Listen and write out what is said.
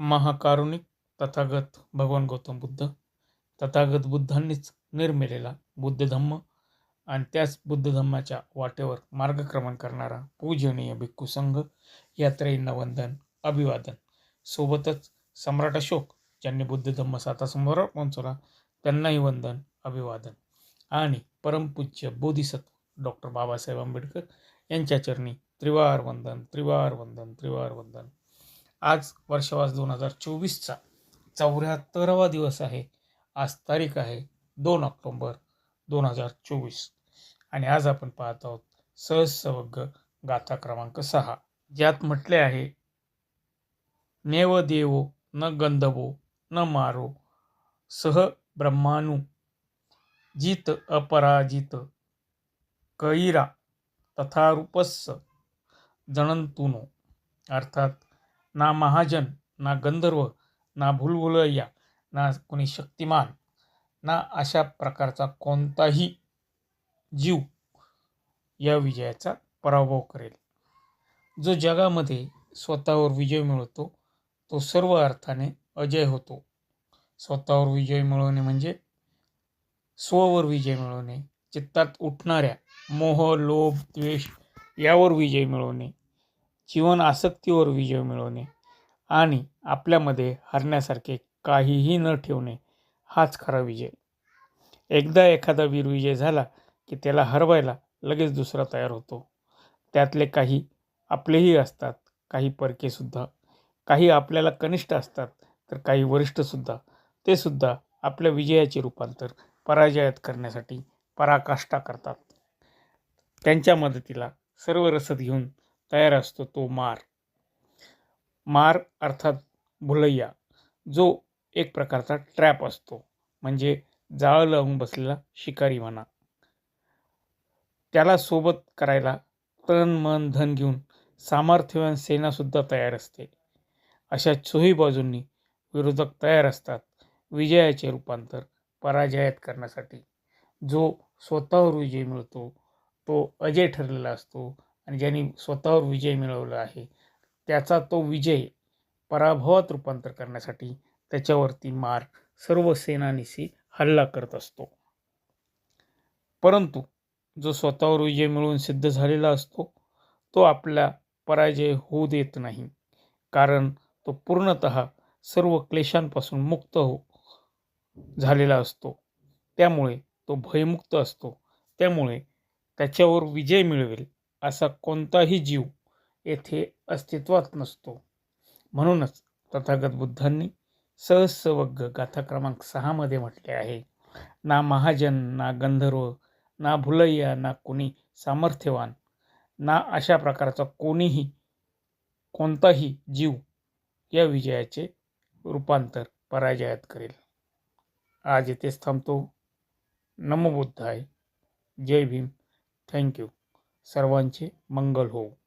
महाकारुणिक तथागत भगवान गौतम बुद्ध. तथागत बुद्धांनीच निर्मिलेला बुद्ध धम्म आणि त्याच बुद्ध धम्माच्या वाटेवर मार्गक्रमण करणारा पूजनीय भिक्खू संघ यात्रेंना वंदन अभिवादन. सोबतच सम्राट अशोक ज्यांनी बुद्ध धम्म सातासमोर पोहोचवला त्यांनाही वंदन अभिवादन आणि परमपूज्य बोधिसत्व डॉक्टर बाबासाहेब आंबेडकर यांच्या चरणी त्रिवार वंदन त्रिवार वंदन त्रिवार वंदन. आज वर्षवास दोन हजार चोवीसचा चौऱ्याहत्तरावा दिवस आहे. आज तारीख आहे दोन ऑक्टोंबर दोन हजार चोवीस. आणि आज आपण पाहत आहोत सहस्रवग्ग गाथा क्रमांक सहा ज्यात म्हटले आहे नेव देवो न गंधवो न मारो सह ब्रह्मानु जित अपराजित कैरा तथारूपस्स जणंतुनो अर्थात ना महाजन ना गंधर्व ना भुलभुलैया ना कोणी शक्तिमान ना अशा प्रकारचा कोणताही जीव या विजयाचा पराभव करेल. जो जगामध्ये स्वतःवर विजय मिळवतो तो सर्व अर्थाने अजय होतो. स्वतःवर विजय मिळवणे म्हणजे स्ववर विजय मिळवणे चित्तात उठणाऱ्या मोह लोभ द्वेष यावर विजय मिळवणे. जीवन आसक्तीवर विजय मिळवणे आणि आपल्यामध्ये हरण्यासारखे काहीही न ठेवणे हाच खरा विजय. एकदा एखादा वीर विजय झाला की त्याला हरवायला लगेच दुसरा तयार होतो. त्यातले काही आपलेही असतात काही परकेसुद्धा काही आपल्याला कनिष्ठ असतात तर काही वरिष्ठसुद्धा ते सुद्धा आपल्या विजयाचे रूपांतर पराजयात करण्यासाठी पराकाष्ठा करतात. त्यांच्या मदतीला सर्व रसद घेऊन तयार असतो तो मार. मार अर्थात भुलैया जो एक प्रकारचा ट्रॅप असतो. म्हणजे जाळं लावून बसलेला शिकारी म्हणा. त्याला सोबत करायला तन मन धन घेऊन सामर्थ्यवान सेनासुद्धा तयार असते. अशा चोही बाजूंनी विरोधक तयार असतात विजयाचे रूपांतर पराजयात करण्यासाठी. जो स्वतःवर विजय मिळतो तो अजय ठरलेला असतो. आणि ज्यांनी स्वतःवर विजय मिळवला आहे त्याचा तो विजय पराभवात रूपांतर करण्यासाठी त्याच्यावरती मार सर्व सेनानीशी हल्ला करत असतो. परंतु जो स्वतःवर विजय मिळवून सिद्ध झालेला असतो तो आपला पराजय होऊ देत नाही कारण तो पूर्णत सर्व क्लेशांपासून मुक्त हो झालेला असतो. त्यामुळे तो भयमुक्त असतो. त्यामुळे त्याच्यावर विजय मिळवेल असा कोणताही जीव येथे अस्तित्वात नसतो. म्हणूनच तथागत बुद्धांनी सहस्रवग्ग गाथा क्रमांक सहामध्ये म्हटले आहे ना महाजन ना गंधर्व ना भुलैया ना कोणी सामर्थ्यवान ना अशा प्रकारचा कोणीही कोणताही जीव या विजयाचे रूपांतर पराजयात करेल. आज येथेच थांबतो. नमो बुद्धाय. जय भीम. Thank you. सर्वांचे मंगल हो.